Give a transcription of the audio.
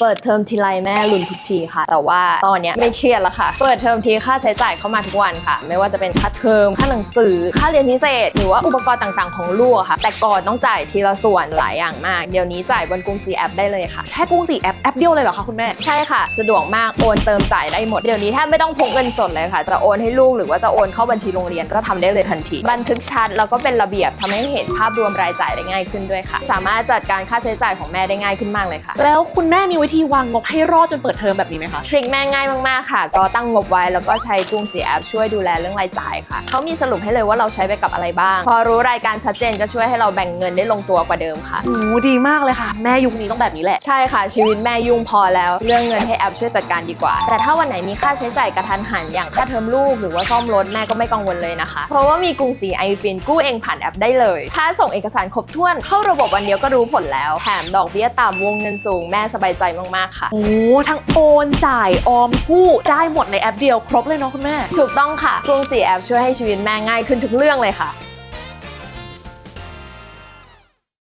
เปิดเทอมทีไรแม่ลุ้นทุกทีค่ะ แต่ว่าตอนเนี้ยไม่เครียดแล้วค่ะ เปิดเทอมทีค่าใช้จ่ายเข้ามาทุกวันค่ะ ไม่ว่าจะเป็นค่าเทอมค่าหนังสือ ค่าเรียนพิเศษ หรือว่าอุปกรณ์ต่างๆของลูกอะค่ะ แต่ก่อนต้องจ่ายทีละส่วนหลายอย่างมาก เดี๋ยวนี้จ่ายบนกรุงศรีแอปได้เลยค่ะ แค่กรุงศรีแอปแอปเดียวเลยเหรอคะคุณแม่ ใช่ค่ะ สะดวกมากโอนเติมจ่ายได้หมด เดี๋ยวนี้แทบไม่ต้องพกเงินสดเลยค่ะ จะโอนให้ลูกหรือว่าจะโอนเข้าบัญชีโรงเรียนก็ทำได้เลยทันที บันทึกชัดแล้วก็เป็นระเบียบทำให้เห็นภาพรวมรายจ่ายได้ง่ายขึ้นด้วยค่ะ สามารถจัดการค่าใช้จ่ายของแม่ได้ง่ายขึ้นมากเลยค่ะ แล้วคุณแม่มีวิธีวางงบให้รอดจนเปิดเทอมแบบนี้ไหมคะ ทริคแม่ง่ายมาก ๆ ค่ะ ก็ตั้งงบไว้แล้วก็ใช้กรุงศรีแอปช่วยดูแลเรื่องรายจ่ายค่ะ เขามีสรุปให้เลยว่าเราใช้ไปกับอะไรบ้าง พอรู้รายการชัดเจนก็ช่วยให้เราแบ่งเงินได้ลงตัวกว่าเดิมค่ะ โอ้ดีมากเลยค่ะ แม่ยุคนี้ต้องแบบนี้แหละ ใช่ค่ะ ชีวิตแม่ยุ่งพอแล้ว เรื่องเงินให้แอปช่วยจัดการดีกว่า แต่ถ้าวันไหนมีค่าใช้จ่ายกระทันหันอย่างค่าเทอมลูกหรือว่าซ่อมรถแม่ก็ไม่กังวลเลยนะคะ เพราะว่ามีกรุงศรีไอฟินกู้เองผ่านแอปได้เลย ถ้าส่งเอกสารครบถ้วนเข้าระบบวันเดียวก็รู้ผลแล้วแถมดอกเบี้ยต่ำวงเงินสูงแม่สบายใจมากๆค่ะ โอ้ ทั้งโอนจ่ายออมกู้ได้หมดในแอปเดียวครบเลยเนาะคุณแม่ ถูกต้องค่ะกรุงศรีแอปช่วยให้ชีวิตแม่ง่ายขึ้นทุกเรื่องเลยค่ะ